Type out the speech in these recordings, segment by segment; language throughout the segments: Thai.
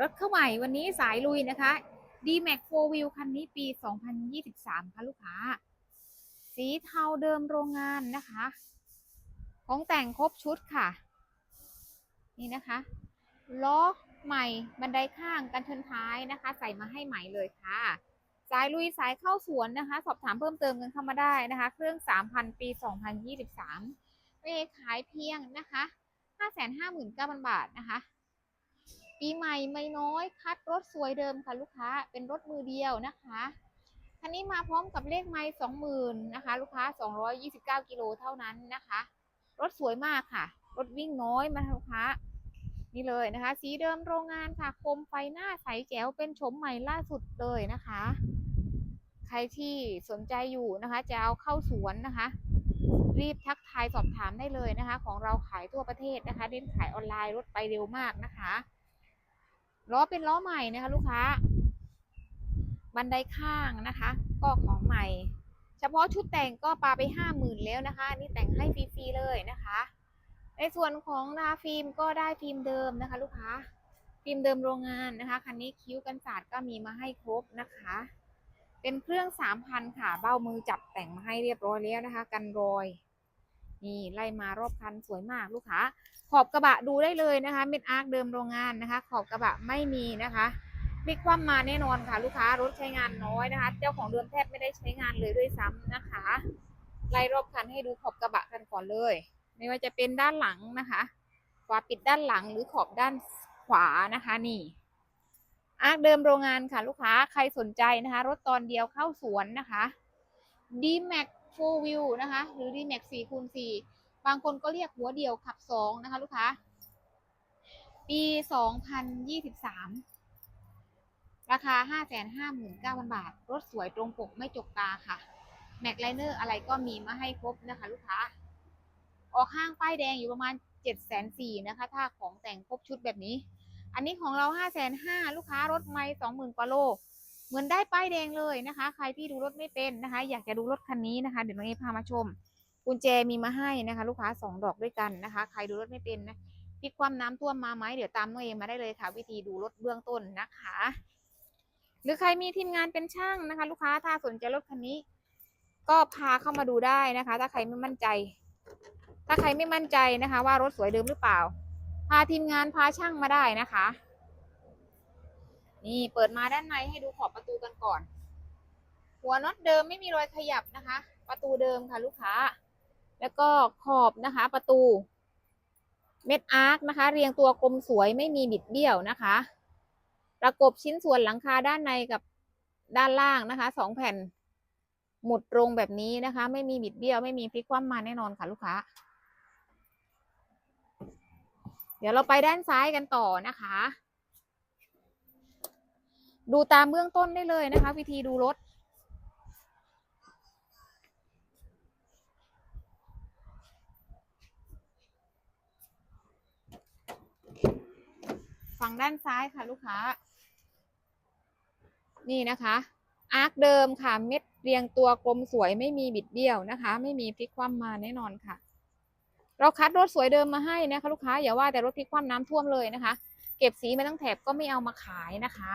รถเข้าใหม่วันนี้สายลุยนะคะ D-Max 4 Wheel คันนี้ปี 2023 ค่ะลูกค้า สีเทาเดิมโรงงานนะคะ ของแต่งครบชุดค่ะ นี่นะคะล้อใหม่บันไดข้างกันชนท้ายนะคะ ใส่มาให้ใหม่เลยค่ะ สายลุยสายเข้าสวนนะคะ สอบถามเพิ่มเติมกันเข้ามาได้นะคะ เครื่อง 3,000 ปี 2023เวขายเพียงนะคะ 559,000 บาทนะคะ ปีใหม่ไม่น้อย คัดรถสวยเดิมค่ะลูกค้าเป็นรถมือเดียวนะคะคันนี้มาพร้อมกับเลขไม้สองหมื่นนะคะ ลูกค้า229กิโลเท่านั้นนะคะ รถสวยมากค่ะ รถวิ่งน้อยมาลูกค้านี่เลยนะคะ สีเดิมโรงงานค่ะคมไฟหน้าใสแจ๋วเป็นโฉมใหม่ล่าสุดเลยนะคะ ใครที่สนใจอยู่นะคะ จะเอาเข้าสวนนะคะ รีบทักทายสอบถามได้เลยนะคะ ของเราขายทั่วประเทศนะคะเน้นขายออนไลน์รถไปเร็วมากนะคะ ล้อเป็นล้อใหม่นะคะ ลูกค้า บันไดข้างนะคะ ก็ของใหม่ เฉพาะชุดแต่งก็ปาไปห้าหมื่นแล้วนะคะนนี่แต่งให้ฟรีๆเลยนะคะ ในส่วนของนาฟิล์มก็ได้ฟิล์มเดิมนะคะ ลูกค้า ฟิล์มเดิมโรงงานนะคะคันนี้คิ้วกันศาสตร์ก็มีมาให้ครบนะคะ เป็นเครื่องสามพันค่ะเบ้ามือจับแต่งมาให้เรียบร้อยแล้วนะคะ กันรอย นี่ไล่มารอบคันสวยมากลูกค้าขอบกระบะดูได้เลยนะคะเม็ดอาร์คเดิมโรงงานนะคะ ขอบกระบะไม่มีนะคะพลิกคว่ำมาแน่นอนค่ะ ลูกค้ารถใช้งานน้อยนะคะ เจ้าของเดิมแทบไม่ได้ใช้งานเลยด้วยซ้ำนะคะ ไล่รอบคันให้ดูขอบกระบะกันก่อนเลย ไม่ว่าจะเป็นด้านหลังนะคะฝาปิดด้านหลังหรือขอบด้านขวานะคะนี่อาร์คเดิมโรงงานค่ะ ลูกค้าใครสนใจนะคะ รถตอนเดียวเข้าสวนนะคะ D-Max 4 Wheel นะคะ หรือ D-Max 4คูณ4บางคนก็เรียกหัวเดียวขับ2นะคะลูกค้า ปี2023ราคา559,000บาท รถสวยตรงปกไม่จกตาค่ะ แม็กไลเนอร์อะไรก็มีมาให้ครบนะคะ ลูกค้า ออกห้างป้ายแดงอยู่ประมาณ7,400นะคะ ถ้าของแต่งครบชุดแบบนี้ อันนี้ของเรา5 5 0 0 0ลูกค้ารถไม่20,000กว่าโล เหมือนได้ป้ายแดงเลยนะคะ ใครที่ดูรถไม่เป็นนะคะ อยากจะดูรถคันนี้นะคะ เดี๋ยวน้องเอพามาชม กุญแจมีมาให้นะคะ ลูกค้าสองดอกด้วยกันนะคะ ใครดูรถไม่เป็นนะพลิกความน้ำท่วมมาไหมเดี๋ยวตามน้องเอมาได้เลยค่ะ วิธีดูรถเบื้องต้นนะคะ หรือใครมีทีมงานเป็นช่างนะคะ ลูกค้าถ้าสนใจรถคันนี้ ก็พาเข้ามาดูได้นะคะ ถ้าใครไม่มั่นใจ ถ้าใครไม่มั่นใจนะคะ ว่ารถสวยเดิมหรือเปล่า พาทีมงานพาช่างมาได้นะคะ นี่เปิดมาด้านในให้ดูขอบประตูกันก่อน หัวน็อตเดิมไม่มีรอยขยับนะคะ ประตูเดิมค่ะลูกค้า แล้วก็ขอบนะคะ ประตู เม็ดอาร์คนะคะ เรียงตัวกลมสวยไม่มีบิดเบี้ยวนะคะ ประกบชิ้นส่วนหลังคาด้านในกับด้านล่างนะคะสองแผ่น หมุดตรงแบบนี้นะคะ ไม่มีบิดเบี้ยวไม่มีพลิกคว่ำมาแน่นอนค่ะลูกค้า เดี๋ยวเราไปด้านซ้ายกันต่อนะคะ ดูตามเบื้องต้นได้เลยนะคะ วิธีดูรถ ฝั่งด้านซ้ายค่ะลูกค้า นี่นะคะ อาร์คเดิมค่ะ เม็ดเรียงตัวกลมสวยไม่มีบิดเบี้ยวนะคะ ไม่มีพลิกคว่ำมาแน่นอนค่ะ เราคัดรถสวยเดิมมาให้นะคะ ลูกค้าอย่าว่าแต่รถพลิกคว่ำน้ำท่วมเลยนะคะ เก็บสีมาตั้งแถบก็ไม่เอามาขายนะคะ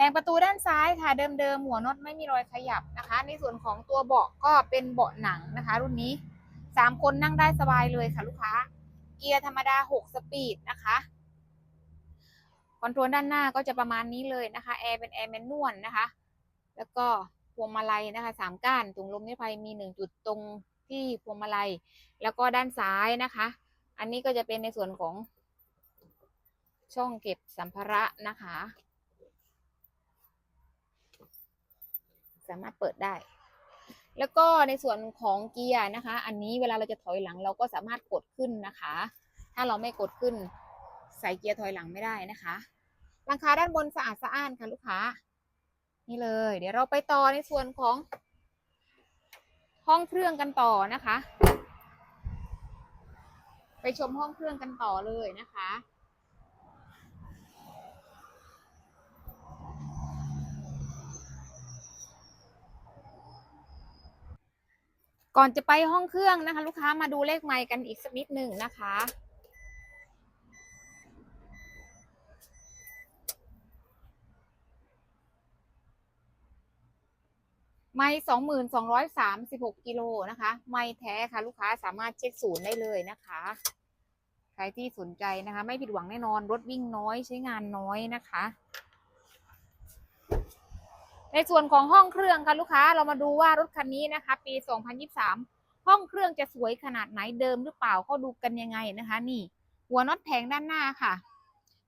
แผงประตูด้านซ้ายค่ะเดิมๆหัวน็อตไม่มีรอยขยับนะคะ ในส่วนของตัวเบาะก็เป็นเบาะหนังนะคะ รุ่นนี้สามคนนั่งได้สบายเลยค่ะลูกค้า เกียร์ธรรมดาหกสปีดนะคะคอนโทรลด้านหน้าก็จะประมาณนี้เลยนะคะแอร์เป็นแอร์แมนนวลนะคะ แล้วก็พวงมาลัยนะคะสามก้านถุงลมนิรภัยมีหนึ่งจุดตรงที่พวงมาลัย แล้วก็ด้านซ้ายนะคะ อันนี้ก็จะเป็นในส่วนของช่องเก็บสัมภาระนะคะ สามารถเปิดได้ แล้วก็ในส่วนของเกียร์นะคะ อันนี้เวลาเราจะถอยหลังเราก็สามารถกดขึ้นนะคะ ถ้าเราไม่กดขึ้นใส่เกียร์ถอยหลังไม่ได้นะคะหลังคาด้านบนสะอาดสะอ้านค่ะลูกค้า นี่เลย เดี๋ยวเราไปต่อในส่วนของ ห้องเครื่องกันต่อนะคะ ไปชมห้องเครื่องกันต่อเลยนะคะ ก่อนจะไปห้องเครื่องนะคะ ลูกค้ามาดูเลขไมค์กันอีกสักนิดหนึ่งนะคะ ไม่สองหมื่นสองร้อยสามสิบหกกิโลนะคะ ไม่แท้ค่ะ ลูกค้าสามารถเช็คศูนย์ได้เลยนะคะใครที่สนใจนะคะ ไม่ผิดหวังแน่นอนรถวิ่งน้อยใช้งานน้อยนะคะ ในส่วนของห้องเครื่องค่ะลูกค้าเรามาดูว่ารถคันนี้นะคะ ปี 2023 ห้องเครื่องจะสวยขนาดไหนเดิมหรือเปล่าก็ดูกันยังไงนะคะ นี่ หัวน็อตแผงด้านหน้าค่ะ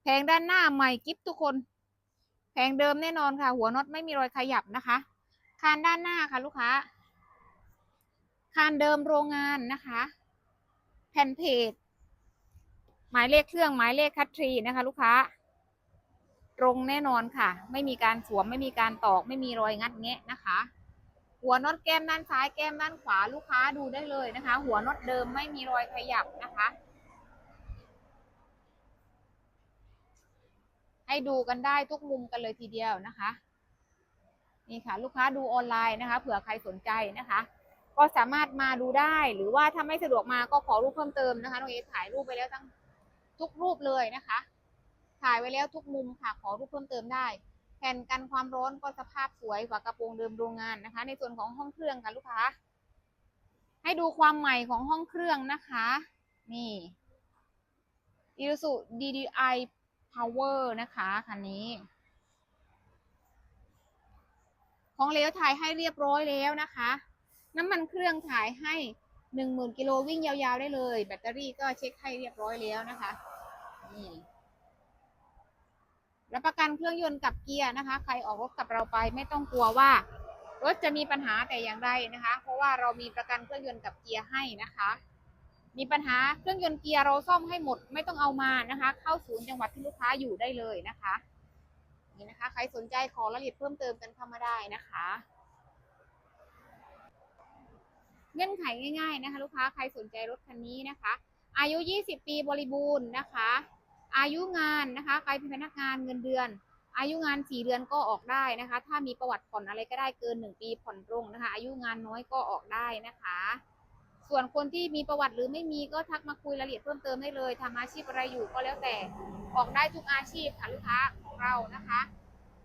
แผงด้านหน้าใหม่กิฟทุกคน แผงเดิมแน่นอนค่ะ หัวน็อตไม่มีรอยขยับนะคะคานด้านหน้าค่ะลูกค้าคานเดิมโรงงานนะคะ แผ่นเพจหมายเลขเครื่องหมายเลขคัตทรีนะคะ ลูกค้า ตรงแน่นอนค่ะ ไม่มีการสวมไม่มีการตอก ไม่มีรอยงัดแงะนะคะ หัวน็อตแก้มด้านซ้ายแก้มด้านขวาลูกค้าดูได้เลยนะคะ หัวน็อตเดิมไม่มีรอยขยับนะคะ ให้ดูกันได้ทุกมุมกันเลยทีเดียวนะคะนี่ค่ะลูกค้าดูออนไลน์นะคะ เผื่อใครสนใจนะคะ ก็สามารถมาดูได้หรือว่าถ้าไม่สะดวกมาก็ขอรูปเพิ่มเติมนะคะน้องเอถ่ายรูปไปแล้วทั้งทุกรูปเลยนะคะ ถ่ายไว้แล้วทุกมุมค่ะ ขอรูปเพิ่มเติมได้ แผ่นกันความร้อนก็สภาพสวยฝากระโปรงเดิมโรงงานนะคะ ในส่วนของห้องเครื่องค่ะลูกค้า ให้ดูความใหม่ของห้องเครื่องนะคะ นี่ i s u DDI Power นะคะคันนี้ ของเหลวถ่ายให้เรียบร้อยแล้วนะคะ น้ำมันเครื่องถ่ายให้หนึ่งหมื่นกิโลวิ่งยาวๆได้เลย แบตเตอรี่ก็เช็คให้เรียบร้อยแล้วนะคะ นี่ รับประกันเครื่องยนต์กับเกียร์นะคะ ใครออกรถกับเราไปไม่ต้องกลัวว่ารถจะมีปัญหาแต่อย่างใดนะคะ เพราะว่าเรามีประกันเครื่องยนต์กับเกียร์ให้นะคะ มีปัญหาเครื่องยนต์เกียร์เราซ่อมให้หมดไม่ต้องเอามานะคะ เข้าศูนย์จังหวัดที่ลูกค้าอยู่ได้เลยนะคะนี่นะคะ ใครสนใจขอรายละเอียดเพิ่มเติมกันเข้ามาได้นะคะเงื่อนไขง่ายๆนะคะ ลูกค้าใครสนใจรถคันนี้นะคะ อายุ 20 ปีบริบูรณ์นะคะ อายุงานนะคะใครเป็นพนักงานเงินเดือน อายุงาน 4 เดือนก็ออกได้นะคะ ถ้ามีประวัติผ่อนอะไรก็ได้เกิน 1 ปีผ่อนตรงนะคะ อายุงานน้อยก็ออกได้นะคะ ส่วนคนที่มีประวัติหรือไม่มีก็ทักมาคุยรายละเอียดเพิ่มเติมได้เลยทำอาชีพอะไรอยู่ก็แล้วแต่ออกได้ทุกอาชีพค่ะลูกค้าของเรานะคะ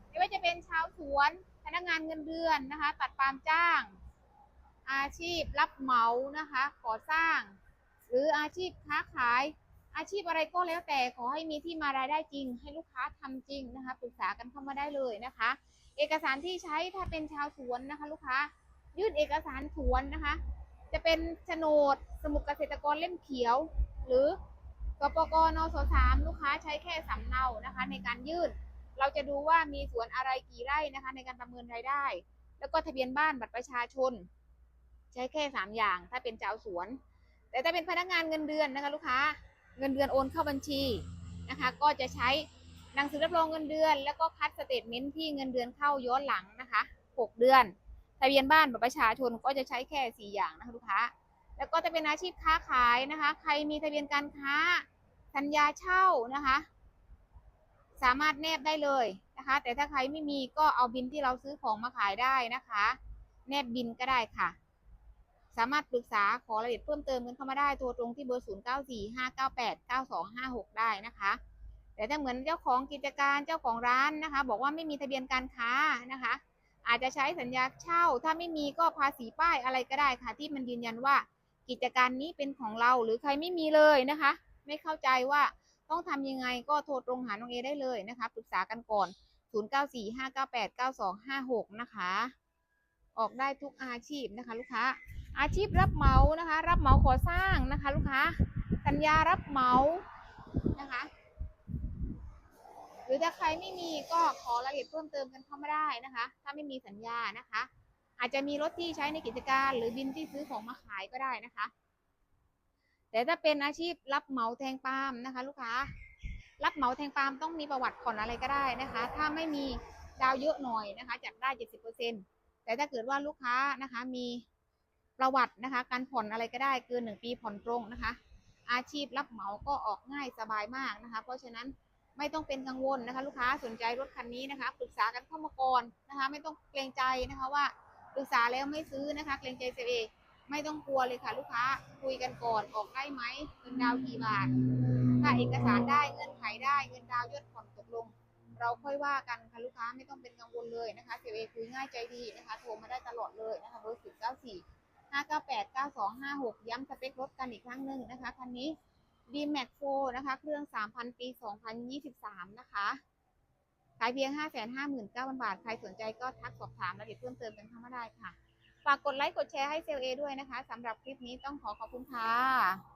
ไม่ว่าจะเป็นชาวสวนพนักงานเงินเดือนนะคะ ตัดปาล์มจ้าง อาชีพรับเหมานะคะก่อสร้าง หรืออาชีพค้าขาย อาชีพอะไรก็แล้วแต่ขอให้มีที่มารายได้จริง ให้ลูกค้าทำจริงนะคะปรึกษากันเข้ามาได้เลยนะคะ เอกสารที่ใช้ถ้าเป็นชาวสวนนะคะ ลูกค้ายื่นเอกสารสวนนะคะ จะเป็นโฉนดสมุดเกษตรกรเล่มเขียว หรือกปกนสสามลูกค้าใช้แค่สำเนานะคะ ในการยื่น เราจะดูว่ามีสวนอะไรกี่ไร่นะคะ ในการประเมินรายได้ แล้วก็ทะเบียนบ้านบัตรประชาชน ใช้แค่สามอย่าง ถ้าเป็นชาวสวน แต่ถ้าเป็นพนักงานเงินเดือนนะคะ ลูกค้า เงินเดือนโอนเข้าบัญชีนะคะ ก็จะใช้หนังสือรับรองเงินเดือน แล้วก็คัดสเตทเมนต์ที่เงินเดือนเข้าย้อนหลังนะคะหกเดือน ทะเบียนบ้านบัตรประชาชนก็จะใช้แค่สี่อย่างนะคะลูกค้า แล้วก็จะเป็นอาชีพค้าขายนะคะ ใครมีทะเบียนการค้าสัญญาเช่านะคะ สามารถแนบได้เลยนะคะ แต่ถ้าใครไม่มีก็เอาบินที่เราซื้อของมาขายได้นะคะ แนบบินก็ได้ค่ะ สามารถปรึกษาขอรายละเอียดเพิ่มเติมกันเข้ามาได้โทรตรงที่เบอร์ 0 9 4 5 9 8 9 2 5 6 ได้นะคะ แต่ถ้าเหมือนเจ้าของกิจการเจ้าของร้านนะคะ บอกว่าไม่มีทะเบียนการค้านะคะ อาจจะใช้สัญญาเช่า ถ้าไม่มีก็ภาษีป้ายอะไรก็ได้ค่ะ ที่มันยืนยันว่ากิจการนี้เป็นของเราหรือใครไม่มีเลยนะคะ ไม่เข้าใจว่าต้องทำยังไงก็โทรตรงหาน้องเอได้เลยนะคะปรึกษากันก่อน 0945989256 นะคะ ออกได้ทุกอาชีพนะคะ ลูกค้า อาชีพรับเหมานะคะ รับเหมาก่อสร้างนะคะ ลูกค้าสัญญารับเหมานะคะ หรือถ้าใครไม่มีก็ขอรายละเอียดเพิ่มเติมกันเข้ามาได้นะคะ ถ้าไม่มีสัญญานะคะ อาจจะมีรถที่ใช้ในกิจการ หรือบินที่ซื้อของมาขายก็ได้นะคะ แต่ถ้าเป็นอาชีพรับเหมาแทงปาล์มนะคะ ลูกค้า รับเหมาแทงปาล์มต้องมีประวัติผ่อนอะไรก็ได้นะคะ ถ้าไม่มีดาวเยอะหน่อยนะคะจัดได้70%แต่ถ้าเกิดว่าลูกค้านะคะมี ประวัตินะคะ การผ่อนอะไรก็ได้เกินหนึ่งปีผ่อนตรงนะคะ อาชีพรับเหมาก็ออกง่ายสบายมากนะคะ เพราะฉะนั้นไม่ต้องเป็นกังวลนะคะ ลูกค้าสนใจรถคันนี้นะคะปรึกษากันเข้ามาก่อนนะคะ ไม่ต้องเกรงใจนะคะว่าปรึกษาแล้วไม่ซื้อนะคะ เกรงใจเสียเองไม่ต้องกลัวเลยค่ะ ลูกค้าคุยกันก่อนออกได้ไหมเงินดาวกี่บาทถ้าเอกสารได้เงินไขได้เงินดาวยอดผ่อนตกลง เราค่อยว่ากันค่ะลูกค้าไม่ต้องเป็นกังวลเลยนะคะเซเอคุยง่ายใจดีนะคะโทรมาได้ตลอดเลยนะคะเบอร์ศูนย์เก้าสี่ 5989256 ย้ำสเปครถกันอีกครั้งหนึ่งนะคะ คันนี้ d m a x 4นะคะ เครื่อง 3,000 ปี 2023 นะคะ ขายเพียง 559,000 บาท ใครสนใจก็ทักสอบถามรายละเอียดเพิ่มเติมกันเข้ามาได้ค่ะ ฝากกดไลค์ กดแชร์ให้เซลเอด้วยนะคะสำหรับคลิปนี้ต้องขอขอบคุณค่ะ